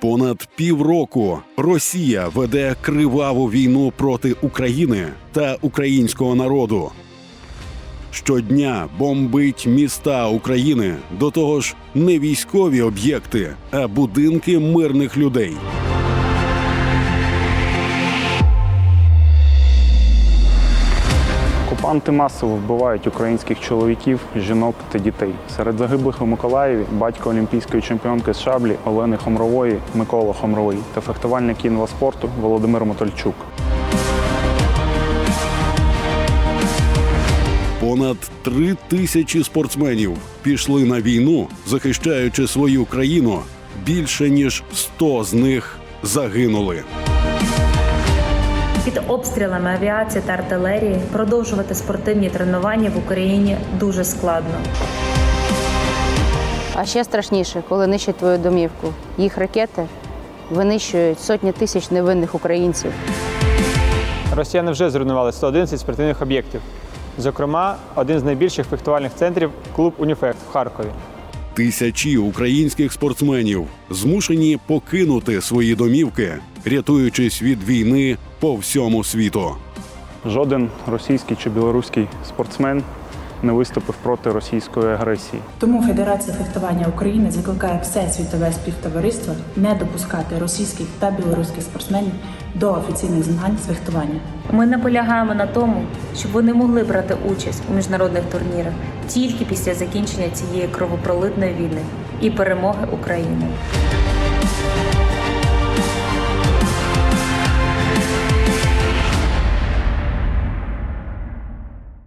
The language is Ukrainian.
Понад півроку Росія веде криваву війну проти України та українського народу. Щодня бомбить міста України, до того ж, не військові об'єкти, а будинки мирних людей. Окупанти масово вбивають українських чоловіків, жінок та дітей. Серед загиблих у Миколаєві батько олімпійської чемпіонки з шаблі Олени Хомрової Микола Хомровий та фехтувальник інваспорту Володимир Мотольчук. Понад три тисячі спортсменів пішли на війну, захищаючи свою країну. Більше ніж 100 з них загинули. Під обстрілами авіації та артилерії продовжувати спортивні тренування в Україні дуже складно. А ще страшніше, коли нищать твою домівку. Їх ракети винищують сотні тисяч невинних українців. Росіяни вже зруйнували 111 спортивних об'єктів. Зокрема, один з найбільших фехтувальних центрів клуб Уніфехт в Харкові. Тисячі українських спортсменів змушені покинути свої домівки, рятуючись від війни по всьому світу. Жоден російський чи білоруський спортсмен не виступив проти російської агресії. Тому Федерація фехтування України закликає все світове співтовариство не допускати російських та білоруських спортсменів до офіційних змагань з фехтування. Ми наполягаємо на тому, щоб вони могли брати участь у міжнародних турнірах тільки після закінчення цієї кровопролитної війни і перемоги України.